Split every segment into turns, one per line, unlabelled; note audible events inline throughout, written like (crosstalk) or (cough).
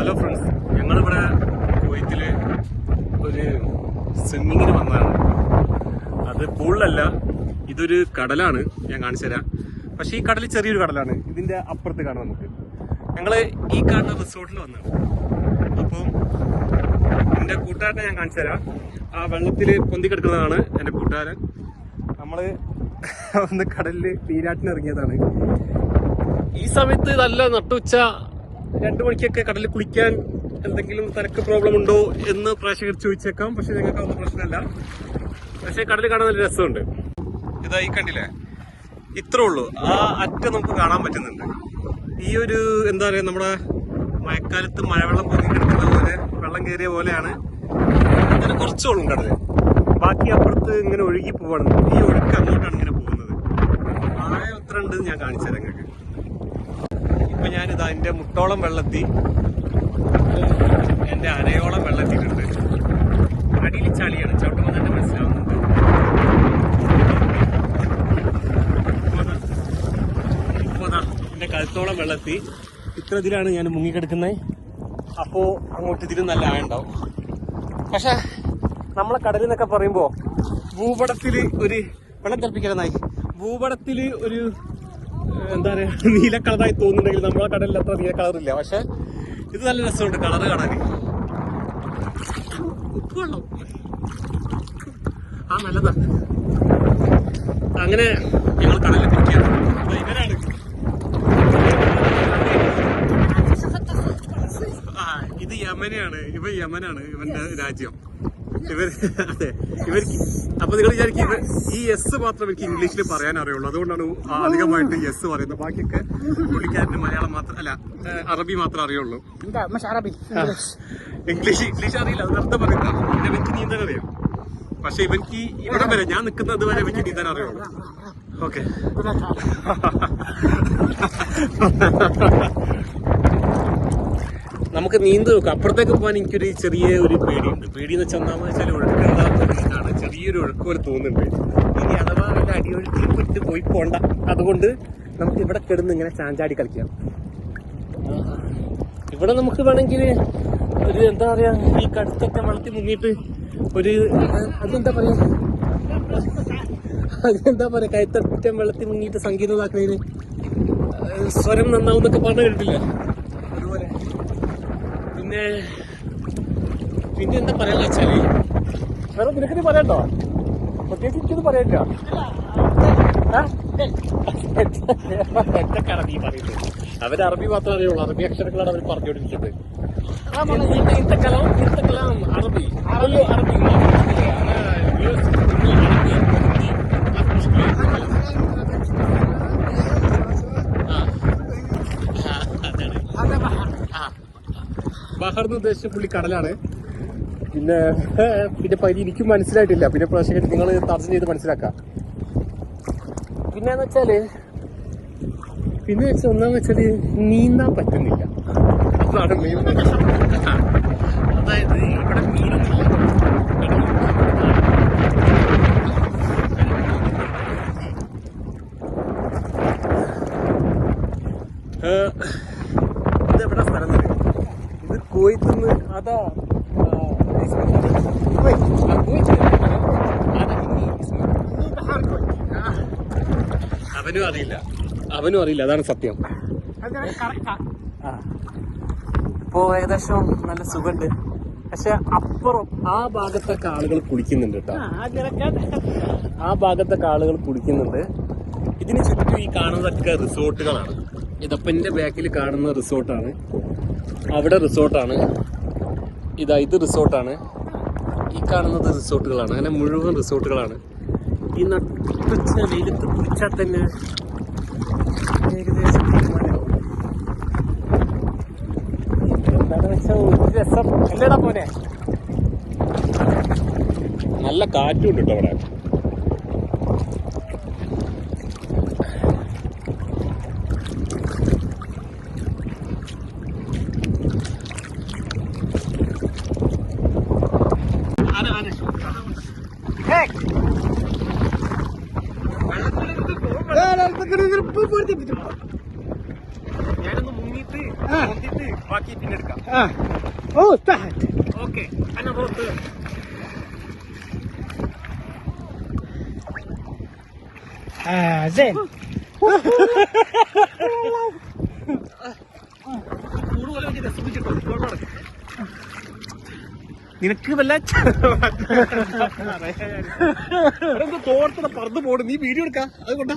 Hello friends ഞങ്ങളിവിടെ കുവൈത്തിൽ ഒരു സ്വിമ്മിങ്ങിന് വന്നതാണ്. അത് പൂളിലല്ല ഇതൊരു കടലാണ്. ഞാൻ കാണിച്ചു തരാം. പക്ഷെ ഈ കടൽ ചെറിയൊരു കടലാണ്. ഇതിന്റെ അപ്പുറത്ത് കാണാം നമുക്ക്. ഞങ്ങൾ ഈ കാണുന്ന റിസോർട്ടിൽ വന്നതാണ്. അപ്പോൾ എന്റെ കൂട്ടുകാരനെ ഞാൻ കാണിച്ചു തരാം. ആ വെള്ളത്തിൽ പൊന്തി കിടക്കുന്നതാണ് എന്റെ കൂട്ടുകാരൻ. നമ്മൾ (laughs) ഒന്ന് കടലിൽ നീരാട്ടിന് ഇറങ്ങിയതാണ്. ഈ സമയത്ത് നല്ല നട്ടുച്ച രണ്ടു മണിക്കൊക്കെ കടലിൽ കുളിക്കാൻ എന്തെങ്കിലും തിരക്ക് പ്രോബ്ലം ഉണ്ടോ എന്ന് പ്രേക്ഷകർ ചോദിച്ചേക്കാം. പക്ഷെ ഞങ്ങൾക്ക് അതൊന്നും പ്രശ്നമല്ല. പക്ഷെ കടലിൽ കാണാൻ നല്ല രസമുണ്ട്. ഇതാ ഈ കണ്ടില്ലേ? ഇത്രേ ഉള്ളൂ. ആ അറ്റം നമുക്ക് കാണാൻ പറ്റുന്നുണ്ട്. ഈ ഒരു എന്താ പറയാ നമ്മുടെ മഴക്കാലത്ത് മഴവെള്ളം പൊങ്ങി കിടക്കുന്ന പോലെ വെള്ളം കയറിയ പോലെയാണ്. അങ്ങനെ കുറച്ചോളും കടൽ. ബാക്കി അപ്പുറത്ത് ഇങ്ങനെ ഒഴുകി പോവാണ്. ഈ ഒഴുക്ക് അങ്ങോട്ടാണ് ഇങ്ങനെ പോകുന്നത്. ആയ എത്ര ഉണ്ട് ഞാൻ കാണിച്ചു തരാം നിങ്ങൾക്ക്. ഇപ്പൊ ഞാനിത് എന്റെ മുട്ടോളം വെള്ളത്തി എന്റെ അരയോളം വെള്ളത്തിട്ടുണ്ട് അടിയിൽ ചളിയാണ്. ചവിട്ടുമ്പോൾ തന്നെ മനസ്സിലാവുന്നുണ്ട്. എന്റെ ദാ എന്റെ കഴുത്തോളം വെള്ളത്തി. ഇത്ര ഇതിലാണ് ഞാൻ മുങ്ങിക്കിടക്കുന്നത്. അപ്പോ അങ്ങോട്ട് ഇതിലും നല്ല ആയുണ്ടാവും പക്ഷേ നമ്മളെ കടലിൽ നിന്നൊക്കെ പറയുമ്പോ ഭൂപടത്തിൽ ഒരു വെള്ളം തിളപ്പിക്കാനായി. ഭൂപടത്തിൽ ഒരു എന്താ പറയാ (laughs) നീല കളറായി തോന്നുന്നുണ്ടെങ്കിൽ നമ്മളെ കടലിൽ അത്ര നീല കളറില്ല പക്ഷെ ഇത് നല്ല രസമുണ്ട് കളറ് കാണാൻ. ഉപ്പ് ആ നല്ലതാ. അങ്ങനെ ഞങ്ങൾ കടലിൽ ആ ഇത് യമനാണ്. ഇവ യമനാണ് ഇവന്റെ രാജ്യം. ഇവർ ഇവർക്ക് അപ്പൊ നിങ്ങൾ വിചാരിക്കും ഈ എസ് മാത്രം എനിക്ക് ഇംഗ്ലീഷിൽ പറയാൻ അറിയുള്ളൂ അതുകൊണ്ടാണ് അധികമായിട്ട് എസ് പറയുന്നത്. ബാക്കിയൊക്കെ പുള്ളിക്കാരന് മലയാളം മാത്രം അല്ല അറബി മാത്രം അറിയുള്ളൂ. ഇംഗ്ലീഷ് ഇംഗ്ലീഷ് അറിയില്ല. അത് വെറുതെ പറയുന്ന എനിക്ക് നീന്താൻ അറിയാം. പക്ഷെ ഇവൻക്ക് ഇവിടെ വരെ ഞാൻ നിൽക്കുന്നത് വരെ എനിക്ക് നീന്താൻ അറിയുള്ളൂ. ഓക്കെ (laughs) നമുക്ക് നീന്ത് നോക്കാം. അപ്പുറത്തേക്ക് പോകാൻ എനിക്കൊരു ചെറിയ ഒരു പേടിയുണ്ട്. പേടി എന്ന് വെച്ചാൽ ഒന്നാമെന്ന് വെച്ചാൽ ഒഴുക്കുണ്ടാകുന്ന ഒഴുക്കാണ് ചെറിയൊരു ഒഴുക്ക് പോലെ തോന്നുന്നുണ്ട്. ഇനി അഥവാ വല്ല അടിയൊഴുക്കിൽ പോയി പോണ്ട. അതുകൊണ്ട് നമുക്ക് ഇവിടെ കിടന്ന് ഇങ്ങനെ ചാഞ്ചാടി കളിക്കാം. ഇവിടെ നമുക്ക് വേണമെങ്കിൽ ഒരു എന്താ പറയാ ഈ കടുത്തൊക്കെ വളർത്തി മുങ്ങിയിട്ട് ഒരു അതെന്താ പറയാ? അതെന്താ പറയാ കൈത്തറ്റം വെള്ളത്തിൽ മുങ്ങിയിട്ട് സംഗീതം ഇതാക്കുന്നതിന് സ്വരം നന്നാവും എന്നൊക്കെ പറഞ്ഞു കേട്ടിട്ടില്ല? പിന്നെ പിന്നെ എന്താ പറയാന്ന് വെച്ചാൽ വേറെ നിനക്കിനി പറയണ്ടോ പ്രത്യേകിച്ച് എനിക്കൊന്നും പറയണ്ട എന്തൊക്കെ അറബി പറയുന്നത്. അവർ അറബി മാത്രമേ അറിയുള്ളൂ. അറബി അക്ഷരങ്ങളാണ് അവർ പറഞ്ഞുകൊണ്ടിരിക്കുന്നത്. ഇത്തക്കലം അറബി.
അറബി അറബി.
ബഹർ ഉദ്ദേശിച്ച പുള്ളി കടലാണ്. പിന്നെ പിന്നെ പരി എനിക്കും മനസ്സിലായിട്ടില്ല. പിന്നെ പ്രേക്ഷകർ നിങ്ങൾ തർജം ചെയ്ത് മനസ്സിലാക്കാം. പിന്നെന്ന് വെച്ചാൽ പിന്നെ വെച്ചാൽ ഒന്നാന്ന് വെച്ചാൽ നീന്താൻ പറ്റുന്നില്ല. അതാണ് അതായത് ഇവിടെ അറിയില്ല. അവനും അറിയില്ല. അതാണ് സത്യം. ഇപ്പോ ഏകദേശം നല്ല സുഖമുണ്ട് പക്ഷെ അപ്പുറം ആ ഭാഗത്തൊക്കെ ആളുകൾ കുളിക്കുന്നുണ്ട് കേട്ടോ ആ ഭാഗത്തൊക്കെ ആളുകൾ കുളിക്കുന്നുണ്ട്. ഇതിന് ചുറ്റും ഈ കാണുന്നതൊക്കെ റിസോർട്ടുകളാണ്. ഇതപ്പം എന്റെ ബാക്കിൽ കാണുന്ന റിസോർട്ടാണ്. അവിടെ റിസോർട്ടാണ്. ഇതാ ഇത് റിസോർട്ടാണ്. ഈ കാണുന്നത് റിസോർട്ടുകളാണ്. അങ്ങനെ മുഴുവൻ റിസോർട്ടുകളാണ്. ഈ നട്ടുച്ച വെയിലത്ത് കുളിച്ചാൽ തന്നെ ഏകദേശം തീരുമാനമാവും. എന്താണെന്ന് പോനെ നല്ല കാറ്റുണ്ട് കേട്ടോ അവിടെ. ഞാനൊന്ന് മുങ്ങിട്ട് ബാക്കി എടുക്കാം.
ഓ
നിനക്ക് വല്ല തോർത്തട പറന്നു പോണ് നീ വീഡിയോ എടുക്കാം. അത് കൊണ്ടാ.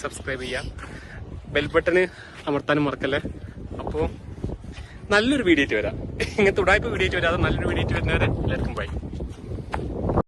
സബ്സ്ക്രൈബ് ചെയ്യുക ബെൽ ബട്ടൺ അമർത്താനും മറക്കല്ലേ? അപ്പോൾ നല്ലൊരു വീഡിയോ ആയിട്ട് വരാം. ഇങ്ങനത്തെ ഉടായ്പ വീഡിയോ ആയിട്ട് വരാതെ നല്ലൊരു വീഡിയോ ആയിട്ട് വരുന്നവരെ എല്ലാവർക്കും ബൈ